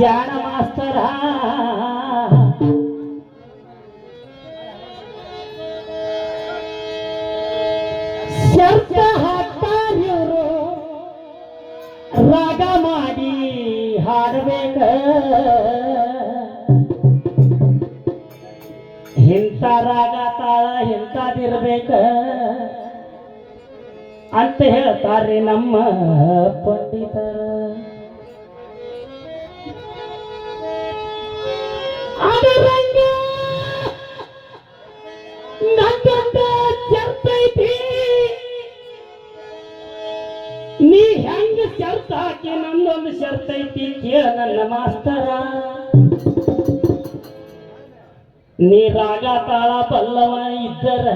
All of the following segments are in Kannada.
ಜಾಣ ಮಾಸ್ತರ. ಶರ್ತ ಹಾಕ್ತಾರಿವ್ರು ರಾಗ ಮಾಡಿ ಹಾಡಬೇಕ. ಇಂಥ ರಾಗ ತಾಳ ಇಂಥದಿರ್ಬೇಕ ಅಂತ ಹೇಳ್ತಾರೆ ನಮ್ಮ ಪಂಡಿತರ. ನೀ ಹೆಂಗ ಶರ್ತ ಹಾಕಿ ನಂದೊಂದು ಶರ್ತ ಐತಿ ಕೇಳ ನನ್ನ ಮಾಸ್ತರ. ನೀ ರಾಗ ತಾಳ ಪಲ್ಲವ ಇದ್ದರ.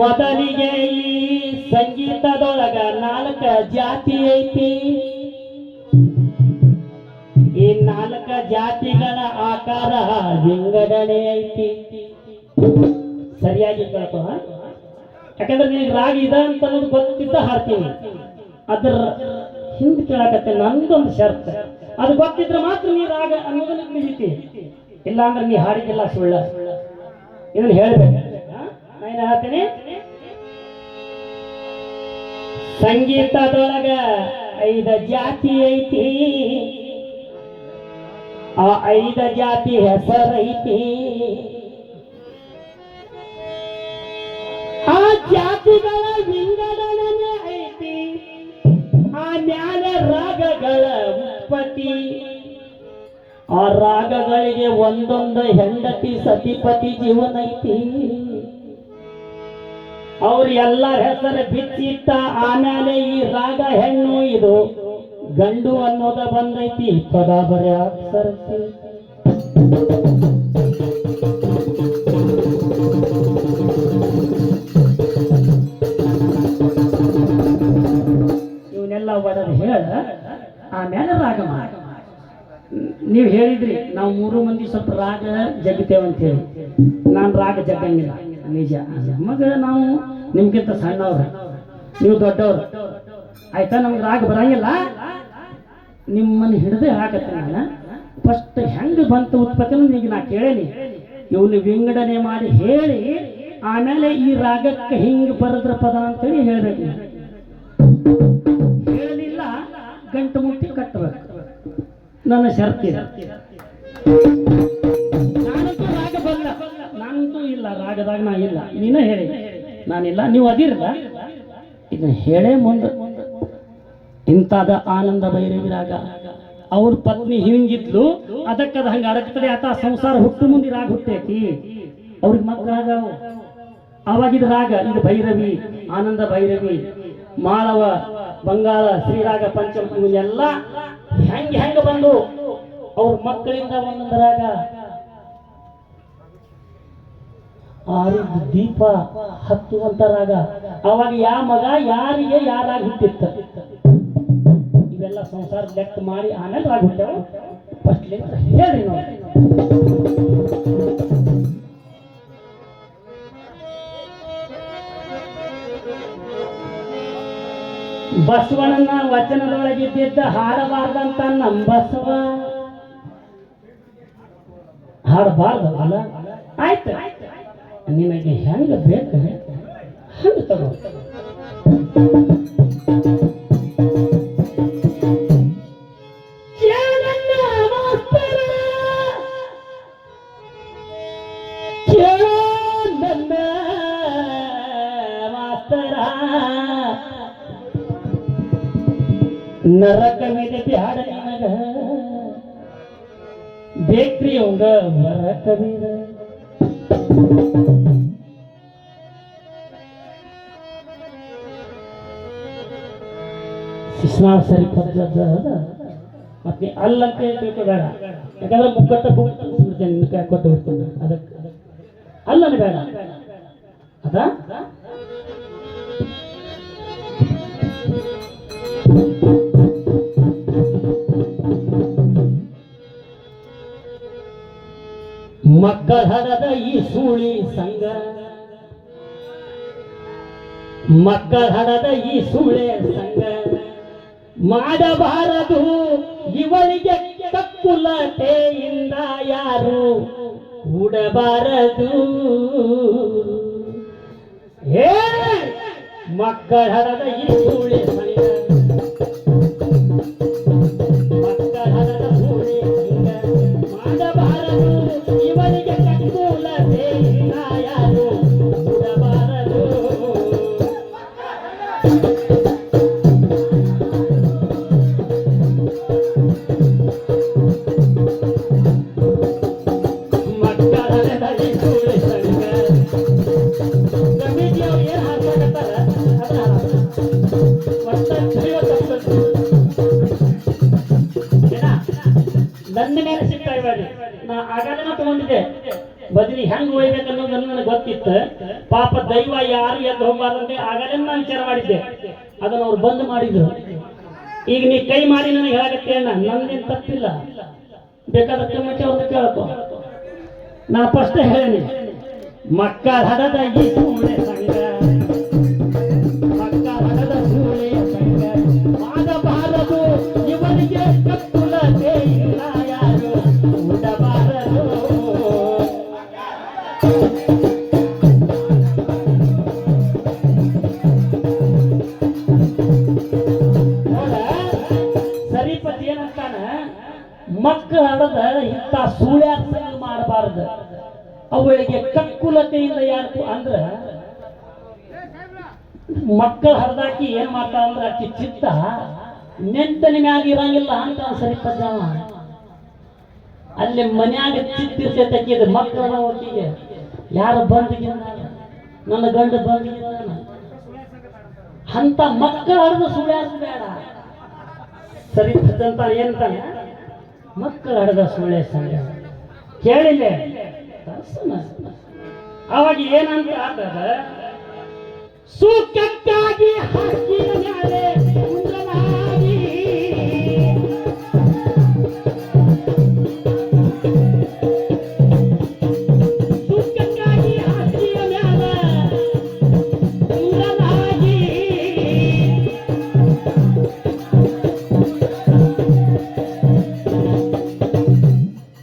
ಮೊದಲಿಗೆ ಈ ಸಂಗೀತದೊಳಗ ನಾಲ್ಕ ಜಾತಿ ಐತಿ. ಈ ನಾಲ್ಕ ಜಾತಿಗಳ ಆಕಾರ ವಿಂಗಡಣೆ ಐತಿ. ಸರಿಯಾಗಿ ಕೇಳ್ಕೊ, ಹಾ? ಯಾಕಂದ್ರೆ ನಿನಗೆ ರಾಗ ಇದ ಅಂತ ಅನ್ನೋದು ಗೊತ್ತಿದ್ದ ಹಾಡ್ತೀನಿ ಅದ್ರ ಹಿಂದೆ ಕೇಳಕತ್ತೆ ನಂದೊಂದು ಶರ್ತ. ಅದು ಗೊತ್ತಿದ್ರೆ ಮಾತ್ರ ನೀ ರಾಗ ಅನ್ನೋದನ್ನ ತಿಳಿತಿ. ಇಲ್ಲ ಅಂದ್ರೆ ನೀ ಹಾಡಿದಿಲ್ಲ ಸುಳ್ಳ. ಇದನ್ನ ಹೇಳ್ಬೇಕು. ನಾನು ಹೇಳ್ತೀನಿ? ಸಂಗೀತದೊಳಗ ಐದ ಜಾತಿ ಐತಿ. ಆ ಐದ ಜಾತಿ ಹೆಸರೈತಿ. ಆ ಜಾತಿಗಳ ವಿಂಗಡಣೆ ಐತಿ. ಆ ಮ್ಯಾಲ ರಾಗಗಳ ಉತ್ಪತ್ತಿ. ಆ ರಾಗಗಳಿಗೆ ಒಂದೊಂದು ಹೆಂಡತಿ ಸತಿಪತಿ ಜೀವನ ಐತಿ. ಅವ್ರ ಎಲ್ಲರ ಹೆಸರು ಬಿಚ್ಚಿಟ್ಟ, ಆಮೇಲೆ ಈ ರಾಗ ಹೆಣ್ಣು ಇದು. ಗಂಡು ಅನ್ನೋದ ಬಂದೈತಿ, ಪದ ಬರೆ ಅಕ್ಷರಕ್ಕೆ. ಇವನ್ನೆಲ್ಲ ಬರೋದು ಹೇಳ ಆಮೇಲೆ ರಾಗ ಮಾಡ. ನೀವು ಹೇಳಿದ್ರಿ, ನಾವು ಮೂರು ಮಂದಿ ಸ್ವಲ್ಪ ರಾಗ ಜಗ್ತೇವೆ ಅಂತ ಹೇಳಿ. ನಾನು ರಾಗ ಜಗ್ಗಂಗಿಲ್ಲ. ನಿಜ ಮಗ, ನಾವು ನಿಮ್ಗಿಂತ ಸಣ್ಣವ್ರ. ನೀವು ದೊಡ್ಡವ್ರು. ಆಯ್ತಾ, ನಮ್ಗೆ ರಾಗ ಬರಂಗಿಲ್ಲ? ನಿಮ್ಮನ್ನು ಹಿಡಿದೇ ಹಾಕತ್ತೆ ನಾನು. ಫಸ್ಟ್ ಹೆಂಗ್ ಬಂತು ಉತ್ಪತ್ತಿ ಅನ್ನೋದು ಈಗ ನಾ ಕೇಳೇನಿ. ಇವನು ವಿಂಗಡಣೆ ಮಾಡಿ ಹೇಳಿ, ಆಮೇಲೆ ಈ ರಾಗಕ್ಕೆ ಹಿಂಗೆ ಬರದ್ರ ಪದ ಅಂತೇಳಿ ಹೇಳ್ಬೇಕು. ಹೇಳಲಿಲ್ಲ, ಗಂಟು ಮುಟ್ಟಿ ಕಟ್ಟಬೇಕು ನನ್ನ ಶರ್ತಿ ನಾನಂತೂ ರಾಗ ನಾನಂತೂ ಇಲ್ಲ, ರಾಗದಾಗ ನಾ ಇಲ್ಲ. ನೀನ ಹೇಳಿ. ನಾನಿಲ್ಲ, ನೀವು ಅದಿರಲ್ಲ ಇದನ್ನ ಹೇಳೇ ಮುಂದೆ. ಇಂತಾದ ಆನಂದ ಭೈರವಿರಾಗ. ಅವ್ರ ಪತ್ನಿ ಹಿಂಗಿದ್ಲು ಅದಕ್ಕದ ಹಂಗ ಅಡಕ್ತದೆ ಆತ ಸಂಸಾರ ಹುಟ್ಟು ಮುಂದೆ ರಾಗ ಹುಟ್ಟೈತಿ. ಅವ್ರಿಗೆ ಮಕ್ಕಳಾಗವು ಅವಾಗಿದ ರಾಗ, ಇದು ಭೈರವಿ, ಆನಂದ ಭೈರವಿ, ಮಾಳವ, ಬಂಗಾಳ, ಶ್ರೀರಾಗ, ಪಂಚಮ, ಇವನ್ನೆಲ್ಲ ಹೆಂಗೆ ಹೆಂಗ ಬಂದು ಅವ್ರ ಮಕ್ಕಳಿಂದ ಒಂದೊಂದು ರಾಗ. ಆರು ದೀಪ ಹತ್ತುವಂತ ರಾಗ. ಅವಾಗ ಯಾ ಮಗ, ಯಾರಿಗೆ, ಯಾರಾಗಿ ಹುಟ್ಟಿತ್ತ? ಇವೆಲ್ಲ ಸಂಸಾರ ಲೆಕ್ಕ ಮಾಡಿ ಆಮೇಲೆ ರಾಗ ಹುಟ್ಟ್ಯಾವ ಹೇಳಿ ನಾವು. ಬಸವಣ್ಣನ ವಚನದೊಳಗಿದ್ದಿದ್ದ ಹಾಡಬಾರ್ದಂತ ನಮ್ಮ ಬಸವ ಹಾಡಬಾರ್ದ ಅಲ್ಲ ಆಯ್ತು. ನಿನಗೆ ಹೆಂಗ ಬೇಕು? ಹಂಗ ತಗೋ. ನರಕವಿದ ಶಿಶ್ನಾಳ ಸರಿ ಪದ್ಧತಿ ಅದ ಮತ್ತೆ ಅಲ್ಲಂತ ತಿಳ್ಕೊಬೇಡ ಯಾಕಂದ್ರೆ ಮುಕ್ಕಟ್ಟ ಬಿಡ್ತೇನೆ ನಿನ್ನ ಕೈ ಕೊಟ್ಟು ಬಿಡ್ತೇನೆ ಅದಕ್ಕೆ ಅಲ್ಲನ ಬೇಡ. ಅದಾ? ಮಕ್ಕಳ ಹಡದ ಈ ಸೂಳಿ ಸಂಘ ಮಕ್ಕಳ ಹಡದ ಈ ಸೂಳೆ ಸಂಘ ಮಾಡಬಾರದು ಇವಳಿಗೆ ಕಕ್ಕುಲತೆಯಿಂದ ಯಾರು ಕೂಡಬಾರದು ಏ ಮಕ್ಕಳ ಹರದ ಈ ಸೂಳೆ ಸಂಗ ಪಾಪ ದೈವ ಯಾರು ಎದ್ದು ಹೋಗಬಾರ್ದಂತೆ ಆಗಲೇ ನಾನು ವಿಚಾರ ಮಾಡಿದ್ದೆ. ಅದನ್ನ ಅವ್ರು ಬಂದ್ ಮಾಡಿದ್ರು. ಈಗ ನೀ ಕೈ ಮಾಡಿ ನನಗೆ ಹೇಳಕತ್ತೆ ಅಣ್ಣ? ನಂದೇನು ತಪ್ಪಿಲ್ಲ. ಬೇಕಾದ ಕಮಿಟಿ ಅವ್ರನ್ನ ಕೇಳಪ್ಪ. ನಾ ಫಸ್ಟ್ ಹೇಳಿ ಮಕ್ಕಳ ಹಡದ ಈ ಸಂಗ ಮಕ್ಕಳ ಹರಿದಾಕಿ ಏನ್ ಮಾಡ್ತಾಳ ಅಂದ್ರೆ ಆಕಿ ಚಿತ್ತ ನೆಂಟನ ಮ್ಯಾಗ ಇರಂಗಿಲ್ಲ ಅಂತ ಸರಿಪದ್ದವ ಅಲ್ಲಿ ಮನ್ಯಾಗ ಚಿತ್ತಿರ್ತೈತೆ ಆಕಿಗೆ ಮಕ್ಕಳ ಒಟ್ಟಿಗೆ ಯಾರು ಬಂದಿಗಿಲ್ಲ ನನ್ನ ಗಂಡ ಬಂದಿಗಿಲ್ಲ ಅಂತ ಮಕ್ಕಳ ಹರಿದು ಸುಳ್ಯಾಸ ಬೇಡ. ಸರಿ ಪದ್ಯಂತ ಏನಂತಾನೆ ಮಕ್ಕಳ ಹರಿದ ಸುಳ್ಯ ಸಂಗ ಕೇಳಿಲ್ಲ. ಅವಾಗ ಏನಂತ ಆತದ? ಸುಖಕ್ಕಾಗಿ ಹಾಕಿದ ಮ್ಯಾಲೆ ಉಂಡಲಾಗಿ ಸುಖಕ್ಕಾಗಿ ಹಾಕಿದ ಮ್ಯಾಲೆ ಉಂಡಲಾಗಿ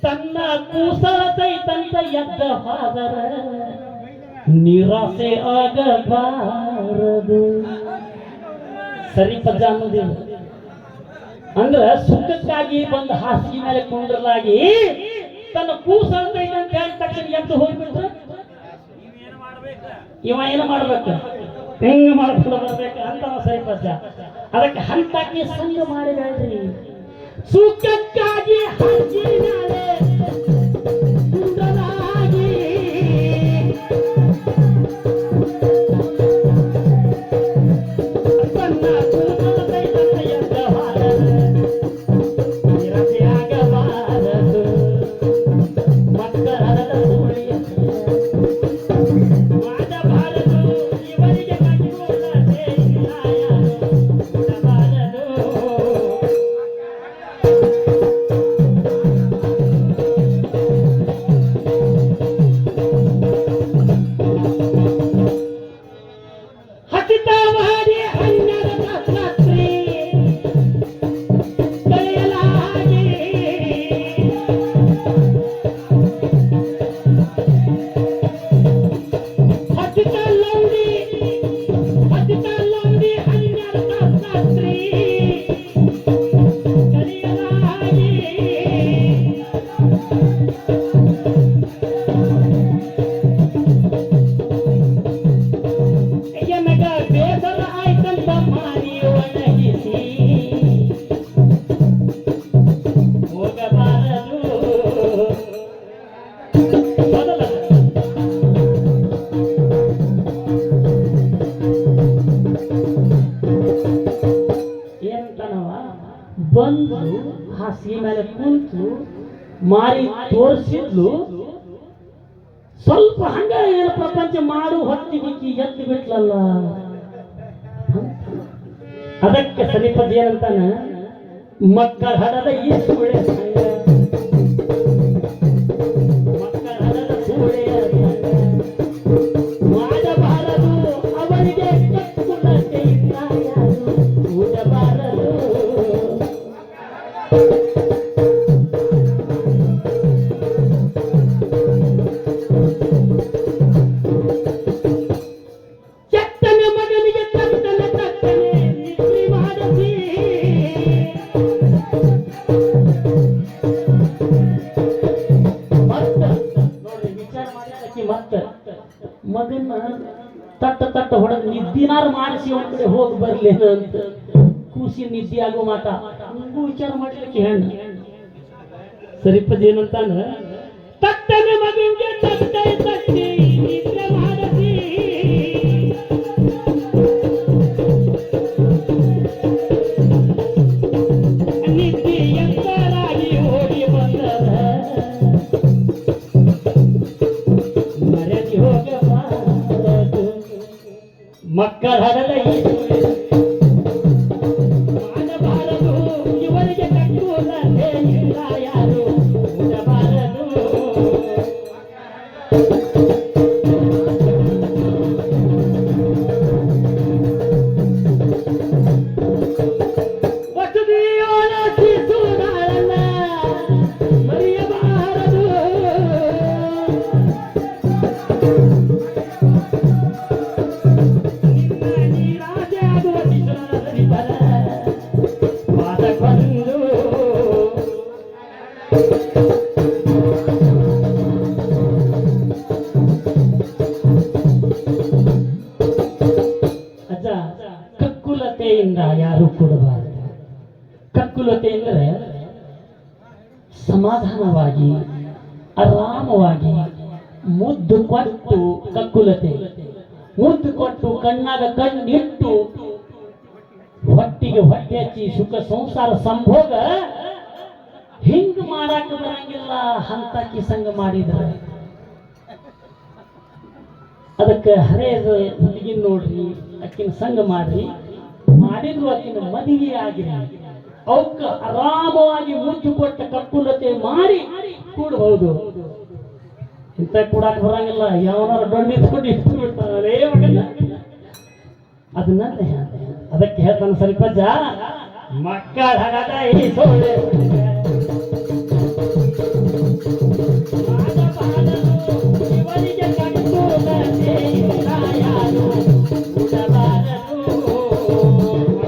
ತನ್ನ ಕೂಸಲ ಸೈತಂತ ಎದ್ದ ಹಾದರ ನಿರಾಸೆ ಆಗಬಾರದು ಸರಿ ಪದ ಅನ್ನೋದಿಲ್ಲ ಅಂದ್ರ ಸುಖಕ್ಕಾಗಿ ಬಂದ ಹಾಸಿಗೆ ಮೇಲೆ ಕುಂಡ್ರಲಾಗಿ ತನ್ನ ಕೂಸ ಅಂದ್ರೆ ಅಂತ ಹೇಳಿದ ತಕ್ಷಣ ಎದ್ದು ಹೋಗ್ಬಿಟ್ರೆ? ಇವ ಏನು ಮಾಡ್ಬೇಕು? ಹೆಂಗ ಮಾಡ್ಕೊಂಡು ಬರ್ಬೇಕು ಅಂತ ಸರಿ ಪದ ಅದಕ್ಕೆ ಹಂತಕ್ಕೆ ಸಂಘ ಮಾಡಿಬೇಡ್ರಿ ಸುಖಕ್ಕಾಗಿ ಹಾಸಿಗೆ ಕುಂಡಲಾಗಿ ಮೇಲೆ ಕುಂತು ಮಾರಿ ತೋರಿಸಿದ್ಲು, ಸ್ವಲ್ಪ ಹಂಗ ಏನು ಪ್ರಪಂಚ ಮಾಡು ಬಿಕ್ಕಿ ಎದ್ದು ಬಿಟ್ಲಲ್ಲ. ಅದಕ್ಕೆ ಸಮೀಪದ ಏನಂತಾನ, ಮಕ್ಕಳ ಹಡದ ಈ ಸುಳೆ ತಟ್ಟ ತಟ್ಟ ಹೊಡೆದು ನಿದ್ದಿನಾರ ಮಾಡಿಸಿ ಒಂದ್ ಕಡೆ ಹೋಗಿ ಬರ್ಲಿ ಅಂತ ಕೂಸಿ ನಿದ್ದಿ ಆಗೋ ಮಾತ. ನಿಮಗೂ ವಿಚಾರ ಮಾಡ್ಲಿಕ್ಕೆ ಹೆಣ್ಣು ಸರಿಪದ ಏನಂತಾನ ತಟ್ಟನೆ ಮಗುವಿಗೆ ತಟ್ಟೆ ತಟ್ಟಿ. ಆರಾಮವಾಗಿ ಮುದ್ದು ಕೊಟ್ಟು ಕಕ್ಕುಲತೆ ಮುದ್ದು ಕೊಟ್ಟು ಕಣ್ಣಾಗ ಕಣ್ಣಿಟ್ಟು ಹೊಟ್ಟಿಗೆ ಹೊಟ್ಟೆ ಹಚ್ಚಿ ಸುಖ ಸಂಸಾರ ಸಂಭೋಗ ಹಿಂಗ್ ಮಾಡಾಕ ಬರಂಗಿಲ್ಲ ಅಂತ ಕಿಸಂಗ ಮಾಡಿದ್ರೆ. ಅದಕ್ಕೆ ಹರೆಯದ ಹುಡುಗಿನ ನೋಡ್ರಿ, ಅಕ್ಕಿನ ಸಂಗ ಮಾಡ್ರಿ. ಮಾಡಿದ್ರು ಅಕ್ಕಿನ ಮದುವೆ ಆಗಿರಿ ಅವಕ್ಕ ಆರಾಮವಾಗಿ ಮುದ್ದು ಕೊಟ್ಟ ಕಕ್ಕುಲತೆ ಮಾಡಿ ಕೂಡಬಹುದು ಇಂಥ ಕೂಡಾಕ ಬರಂಗಿಲ್ಲ. ಯಾವನಾರು ಡೊಣ್ಣಿ ಇಟ್ಕೊಂಡು ಇಟ್ಟು ಅದನ್ನ. ಅದಕ್ಕೆ ಹೇಳ್ತಾನೆ ಸ್ವಲ್ಪ ಜಾ. ಮಕ್ಕಳ